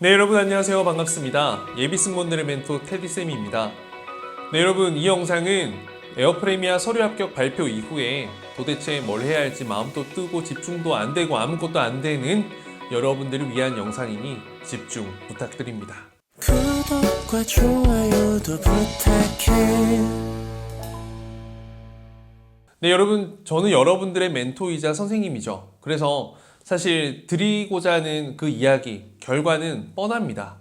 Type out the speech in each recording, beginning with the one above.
네 여러분 안녕하세요. 반갑습니다. 예비 승무원들의 멘토 테디쌤입니다. 네 여러분 이 영상은 에어프레미아 서류 합격 발표 이후에 도대체 뭘 해야 할지 마음도 뜨고 집중도 안 되고 아무것도 안 되는 여러분들을 위한 영상이니 집중 부탁드립니다. 구독과 좋아요도 부탁해. 네, 여러분, 저는 여러분들의 멘토이자 선생님이죠. 그래서 사실 드리고자 하는 그 이야기, 결과는 뻔합니다.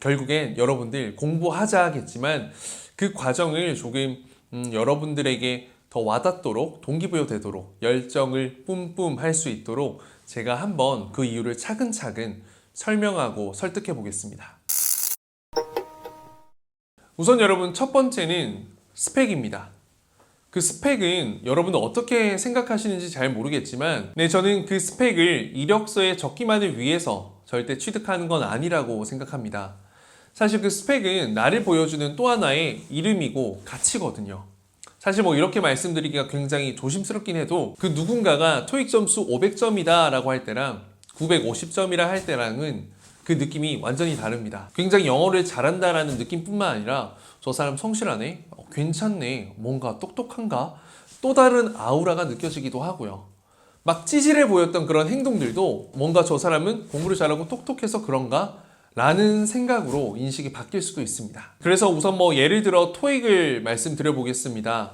결국엔 여러분들 공부하자 하겠지만 그 과정을 조금 음, 여러분들에게 더 와닿도록 동기부여 되도록 열정을 뿜뿜 할 수 있도록 제가 한번 그 이유를 차근차근 설명하고 설득해 보겠습니다. 우선 여러분 첫 번째는 스펙입니다. 그 스펙은 여러분은 어떻게 생각하시는지 잘 모르겠지만, 네, 저는 그 스펙을 이력서에 적기만을 위해서 절대 취득하는 건 아니라고 생각합니다. 사실 그 스펙은 나를 보여주는 또 하나의 이름이고 가치거든요. 사실 뭐 이렇게 말씀드리기가 굉장히 조심스럽긴 해도 그 누군가가 토익 점수 500점이다 라고 할 때랑 950점이라 할 때랑은 그 느낌이 완전히 다릅니다. 굉장히 영어를 잘한다라는 느낌뿐만 아니라 저 사람 성실하네, 어, 괜찮네, 뭔가 똑똑한가? 또 다른 아우라가 느껴지기도 하고요. 막 찌질해 보였던 그런 행동들도 뭔가 저 사람은 공부를 잘하고 똑똑해서 그런가? 라는 생각으로 인식이 바뀔 수도 있습니다. 그래서 우선 뭐 예를 들어 토익을 말씀드려 보겠습니다.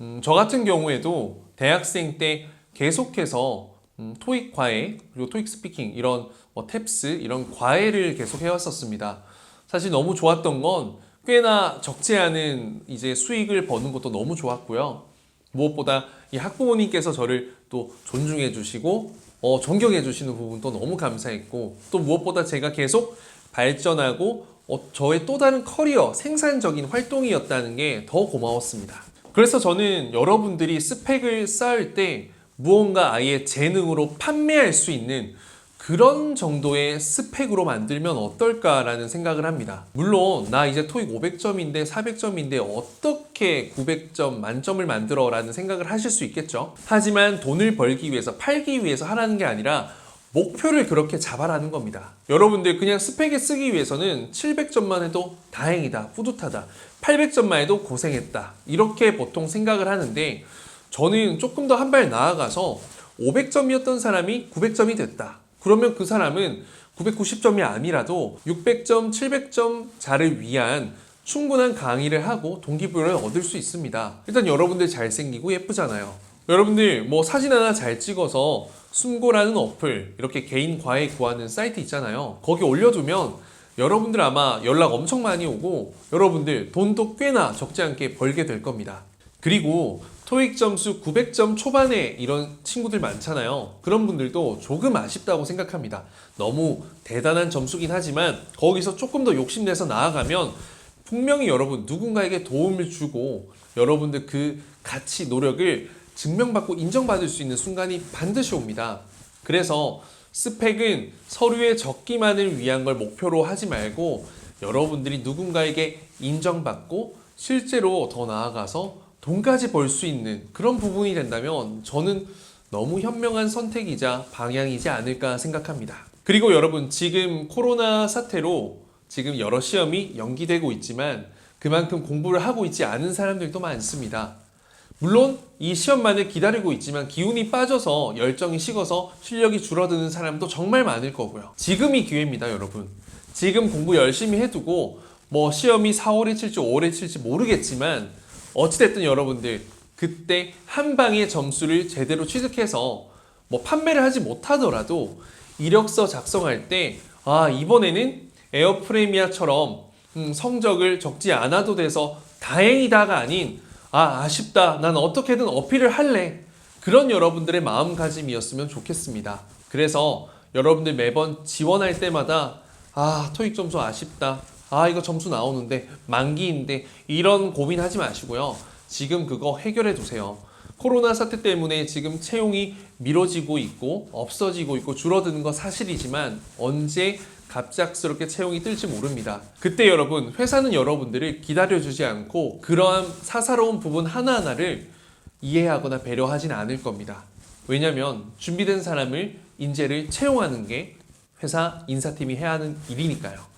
음, 저 같은 경우에도 대학생 때 계속해서 음, 토익 과외 그리고 토익 스피킹 이런 뭐 탭스 이런 과외를 계속 해왔었습니다. 사실 너무 좋았던 건 꽤나 적지 않은 이제 수익을 버는 것도 너무 좋았고요. 무엇보다 이 학부모님께서 저를 또 존중해 주시고 어, 존경해 주시는 부분도 너무 감사했고 또 무엇보다 제가 계속 발전하고 어, 저의 또 다른 커리어 생산적인 활동이었다는 게 더 고마웠습니다. 그래서 저는 여러분들이 스펙을 쌓을 때 무언가 아예 재능으로 판매할 수 있는 그런 정도의 스펙으로 만들면 어떨까라는 생각을 합니다. 물론 나 이제 토익 500점인데 400점인데 어떻게 900점 만점을 만들어 라는 생각을 하실 수 있겠죠. 하지만 돈을 벌기 위해서 팔기 위해서 하라는 게 아니라 목표를 그렇게 잡아라는 겁니다. 여러분들 그냥 스펙에 쓰기 위해서는 700점만 해도 다행이다, 뿌듯하다. 800점만 해도 고생했다. 이렇게 보통 생각을 하는데 저는 조금 더 한 발 나아가서 500점이었던 사람이 900점이 됐다. 그러면 그 사람은 990점이 아니라도 600점, 700점 자를 위한 충분한 강의를 하고 동기부여를 얻을 수 있습니다. 일단 여러분들 잘생기고 예쁘잖아요. 여러분들 뭐 사진 하나 잘 찍어서 숨고라는 어플 이렇게 개인 과외 구하는 사이트 있잖아요. 거기 올려두면 여러분들 아마 연락 엄청 많이 오고 여러분들 돈도 꽤나 적지 않게 벌게 될 겁니다. 그리고 토익 점수 900점 초반에 이런 친구들 많잖아요. 그런 분들도 조금 아쉽다고 생각합니다. 너무 대단한 점수긴 하지만 거기서 조금 더 욕심내서 나아가면 분명히 여러분 누군가에게 도움을 주고 여러분들 그 가치 노력을 증명받고 인정받을 수 있는 순간이 반드시 옵니다. 그래서 스펙은 서류에 적기만을 위한 걸 목표로 하지 말고 여러분들이 누군가에게 인정받고 실제로 더 나아가서 돈까지 벌 수 있는 그런 부분이 된다면 저는 너무 현명한 선택이자 방향이지 않을까 생각합니다. 그리고 여러분 지금 코로나 사태로 지금 여러 시험이 연기되고 있지만 그만큼 공부를 하고 있지 않은 사람들도 많습니다. 물론 이 시험만을 기다리고 있지만 기운이 빠져서 열정이 식어서 실력이 줄어드는 사람도 정말 많을 거고요. 지금이 기회입니다, 여러분. 지금 공부 열심히 해두고 뭐 시험이 4월에 칠지 5월에 칠지 모르겠지만 어찌됐든 여러분들 그때 한 방에 점수를 제대로 취득해서 뭐 판매를 하지 못하더라도 이력서 작성할 때 아 이번에는 에어프레미아처럼 음, 성적을 적지 않아도 돼서 다행이다가 아닌 아 아쉽다 난 어떻게든 어필을 할래 그런 여러분들의 마음가짐이었으면 좋겠습니다. 그래서 여러분들 매번 지원할 때마다 아 토익 점수 아쉽다 아 이거 점수 나오는데 만기인데 이런 고민하지 마시고요. 지금 그거 해결해 두세요. 코로나 사태 때문에 지금 채용이 미뤄지고 있고 없어지고 있고 줄어드는 건 사실이지만 언제 갑작스럽게 채용이 뜰지 모릅니다. 그때 여러분 회사는 여러분들을 기다려주지 않고 그러한 사사로운 부분 하나하나를 이해하거나 배려하진 않을 겁니다. 왜냐하면 준비된 사람을 인재를 채용하는 게 회사 인사팀이 해야 하는 일이니까요.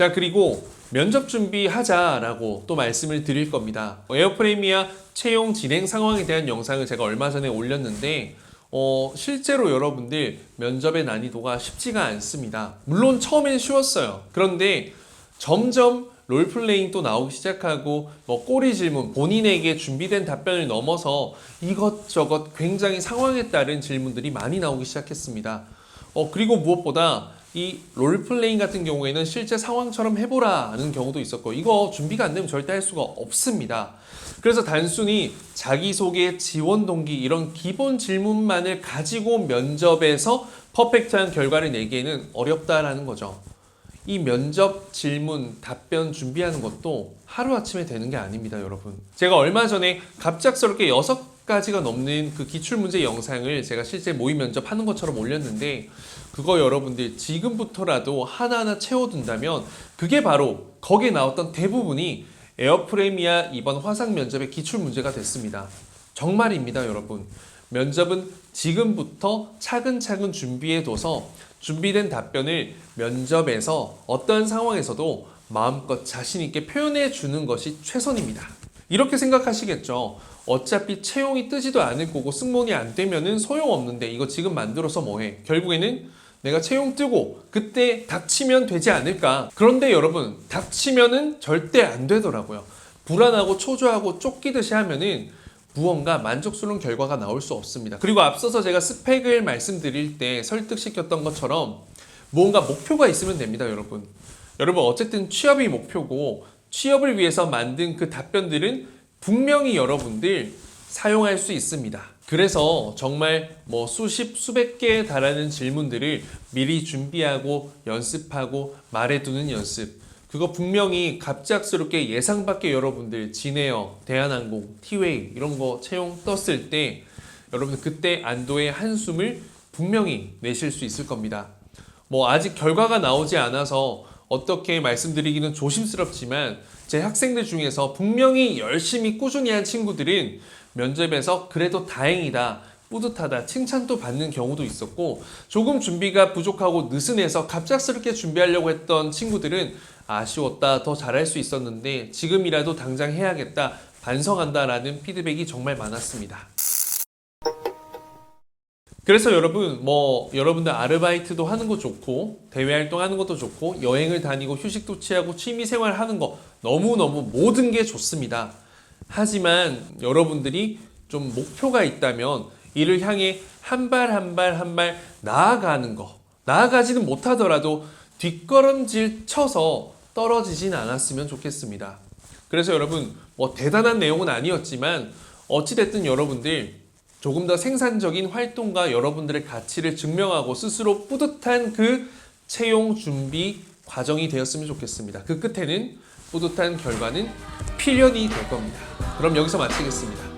자 그리고 면접 준비하자라고 또 말씀을 드릴 겁니다. 에어프레미아 채용 진행 상황에 대한 영상을 제가 얼마 전에 올렸는데 어, 실제로 여러분들 면접의 난이도가 쉽지가 않습니다. 물론 처음엔 쉬웠어요. 그런데 점점 롤플레잉 또 나오기 시작하고 뭐 꼬리 질문 본인에게 준비된 답변을 넘어서 이것저것 굉장히 상황에 따른 질문들이 많이 나오기 시작했습니다. 어 그리고 무엇보다 이 롤플레잉 같은 경우에는 실제 상황처럼 해보라는 경우도 있었고 이거 준비가 안 되면 절대 할 수가 없습니다. 그래서 단순히 자기소개, 지원 동기 이런 기본 질문만을 가지고 면접에서 퍼펙트한 결과를 내기에는 어렵다라는 거죠. 이 면접 질문 답변 준비하는 것도 하루아침에 되는 게 아닙니다, 여러분. 제가 얼마 전에 갑작스럽게 여섯 가지가 넘는 그 기출문제 영상을 제가 실제 모의 면접 하는 것처럼 올렸는데 그거 여러분들 지금부터라도 하나하나 채워둔다면 그게 바로 거기에 나왔던 대부분이 에어프레미아 이번 화상 면접의 기출문제가 됐습니다. 정말입니다, 여러분. 면접은 지금부터 차근차근 준비해둬서 준비된 답변을 면접에서 어떤 상황에서도 마음껏 자신있게 표현해 주는 것이 최선입니다. 이렇게 생각하시겠죠. 어차피 채용이 뜨지도 않을 거고 승무원이 안 되면은 소용없는데 이거 지금 만들어서 뭐해? 결국에는 내가 채용 뜨고 그때 닥치면 되지 않을까? 그런데 여러분 닥치면은 절대 안 되더라고요. 불안하고 초조하고 쫓기듯이 하면은 무언가 만족스러운 결과가 나올 수 없습니다. 그리고 앞서서 제가 스펙을 말씀드릴 때 설득시켰던 것처럼 무언가 목표가 있으면 됩니다, 여러분. 여러분 어쨌든 취업이 목표고 취업을 위해서 만든 그 답변들은 분명히 여러분들 사용할 수 있습니다. 그래서 정말 뭐 수십 수백 개에 달하는 질문들을 미리 준비하고 연습하고 말해두는 연습. 그거 분명히 갑작스럽게 예상 밖의 여러분들 진에어, 대한항공, 티웨이 이런 거 채용 떴을 때 여러분들 그때 안도의 한숨을 분명히 내실 수 있을 겁니다. 뭐 아직 결과가 나오지 않아서 어떻게 말씀드리기는 조심스럽지만 제 학생들 중에서 분명히 열심히 꾸준히 한 친구들은 면접에서 그래도 다행이다. 뿌듯하다, 칭찬도 받는 경우도 있었고, 조금 준비가 부족하고 느슨해서 갑작스럽게 준비하려고 했던 친구들은 아쉬웠다, 더 잘할 수 있었는데, 지금이라도 당장 해야겠다, 반성한다라는 피드백이 정말 많았습니다. 그래서 여러분 뭐 여러분들 아르바이트도 하는 거 좋고 대외 활동하는 것도 좋고 여행을 다니고 휴식도 취하고 취미 생활 하는 거 너무너무 모든 게 좋습니다. 하지만 여러분들이 좀 목표가 있다면 이를 향해 한 발 한 발 한 발 나아가는 거 나아가지는 못하더라도 뒷걸음질 쳐서 떨어지진 않았으면 좋겠습니다. 그래서 여러분 뭐 대단한 내용은 아니었지만 어찌됐든 여러분들 조금 더 생산적인 활동과 여러분들의 가치를 증명하고 스스로 뿌듯한 그 채용 준비 과정이 되었으면 좋겠습니다. 그 끝에는 뿌듯한 결과는 필연이 될 겁니다. 그럼 여기서 마치겠습니다.